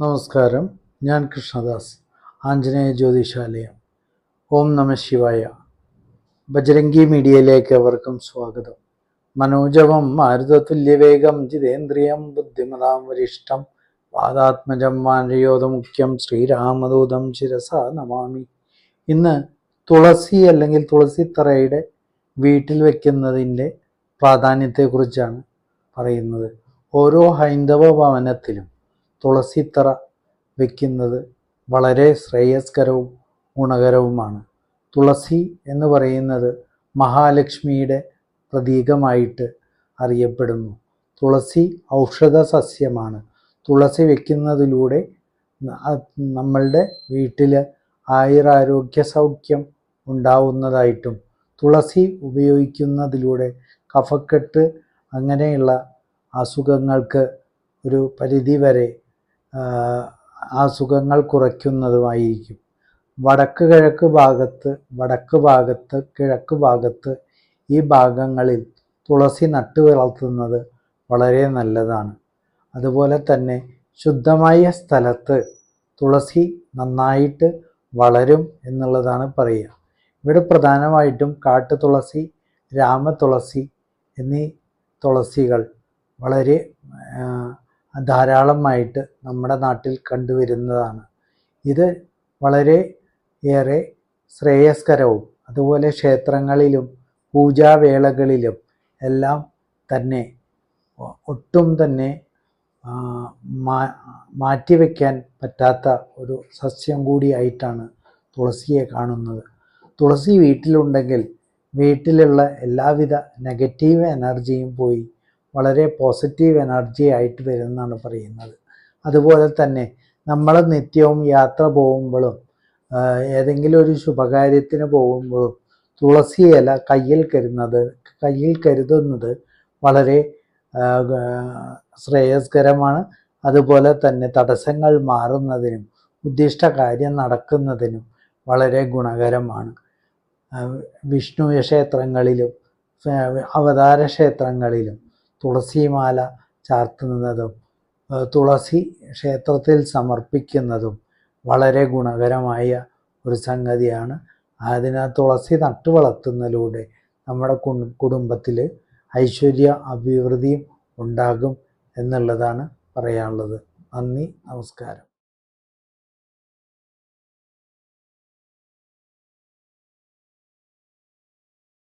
നമസ്കാരം. ഞാൻ കൃഷ്ണദാസ് ആഞ്ജനേയ ജ്യോതിഷാലയം ഓം നമ ശിവായ. ബജരംഗി മീഡിയയിലേക്ക് അവർക്കും സ്വാഗതം. മനോജവം മാരുതതുല്യവേഗം ജിതേന്ദ്രിയം ബുദ്ധിമതാം വരിഷ്ഠം വാദാത്മജം മാനയോധമുഖ്യം ശ്രീരാമദൂതം ശിരസ നമാമി. ഇന്ന് തുളസി അല്ലെങ്കിൽ തുളസി തുളസിത്തറയുടെ വീട്ടിൽ വയ്ക്കുന്നതിന്റെ പ്രാധാന്യത്തെക്കുറിച്ചാണ് പറയുന്നത്. ഓരോ ഹൈന്ദവ ഭവനത്തിലും തുളസിത്തറ വയ്ക്കുന്നത് വളരെ ശ്രേയസ്കരവും ഗുണകരവുമാണ്. തുളസി എന്ന് പറയുന്നത് മഹാലക്ഷ്മിയുടെ പ്രതീകമായിട്ട് അറിയപ്പെടുന്നു. തുളസി ഔഷധ സസ്യമാണ് തുളസി വെക്കുന്നതിലൂടെ ന- നമ്മളുടെ വീട്ടിൽ ആയുരാരോഗ്യ സൗഖ്യം ഉണ്ടാവുന്നതായിട്ടും തുളസി ഉപയോഗിക്കുന്നതിലൂടെ കഫക്കെട്ട് അങ്ങനെയുള്ള അസുഖങ്ങൾക്ക് ഒരു പരിധി വരെ ആ, സുഖങ്ങൾ കുറയ്ക്കുന്നതുമായിരിക്കും. വടക്ക് കിഴക്ക് ഭാഗത്ത് വടക്ക് ഭാഗത്ത് കിഴക്ക് ഭാഗത്ത് ഈ ഭാഗങ്ങളിൽ തുളസി നട്ടു വളർത്തുന്നത് വളരെ നല്ലതാണ്. അതുപോലെ തന്നെ ശുദ്ധമായ സ്ഥലത്ത് തുളസി നന്നായിട്ട് വളരും എന്നുള്ളതാണ് പറയുക. ഇവിടെ പ്രധാനമായിട്ടും കാട്ടു തുളസി രാമതുളസി എന്നീ തുളസികൾ വളരെ ധാരാളമായിട്ട് നമ്മുടെ നാട്ടിൽ കണ്ടുവരുന്നതാണ്. ഇത് വളരെ ഏറെ ശ്രേയസ്കരവും അതുപോലെ ക്ഷേത്രങ്ങളിലും പൂജാവേളകളിലും എല്ലാം തന്നെ ഒട്ടും തന്നെ മാറ്റിവെക്കാൻ പറ്റാത്ത ഒരു സസ്യം കൂടിയായിട്ടാണ് തുളസിയെ കാണുന്നത്. തുളസി വീട്ടിലുണ്ടെങ്കിൽ വീട്ടിലുള്ള എല്ലാവിധ നെഗറ്റീവ് എനർജിയും പോയി വളരെ പോസിറ്റീവ് എനർജി ആയിട്ട് വരുമെന്നാണ് പറയുന്നത്. അതുപോലെ തന്നെ നമ്മൾ നിത്യവും യാത്ര പോകുമ്പോഴും ഏതെങ്കിലും ഒരു ശുഭകാര്യത്തിന് പോകുമ്പോഴും തുളസി ഇല കയ്യിൽ കരുതുന്നത് കയ്യിൽ കരുതുന്നത് വളരെ ശ്രേയസ്കരമാണ്. അതുപോലെ തന്നെ തടസ്സങ്ങൾ മാറുന്നതിനും ഉദ്ദിഷ്ട കാര്യം നടക്കുന്നതിനും വളരെ ഗുണകരമാണ്. വിഷ്ണു ക്ഷേത്രങ്ങളിലും അവതാര ക്ഷേത്രങ്ങളിലും തുളസിമാല ചാർത്തുന്നതും തുളസി ക്ഷേത്രത്തിൽ സമർപ്പിക്കുന്നതും വളരെ ഗുണകരമായ ഒരു സംഗതിയാണ്. അതിനാൽ തുളസി നട്ടു വളർത്തുന്നതിലൂടെ നമ്മുടെ കുടുംബത്തിൽ ഐശ്വര്യ അഭിവൃദ്ധിയും ഉണ്ടാകും എന്നുള്ളതാണ് പറയാനുള്ളത്. നന്ദി നമസ്കാരം.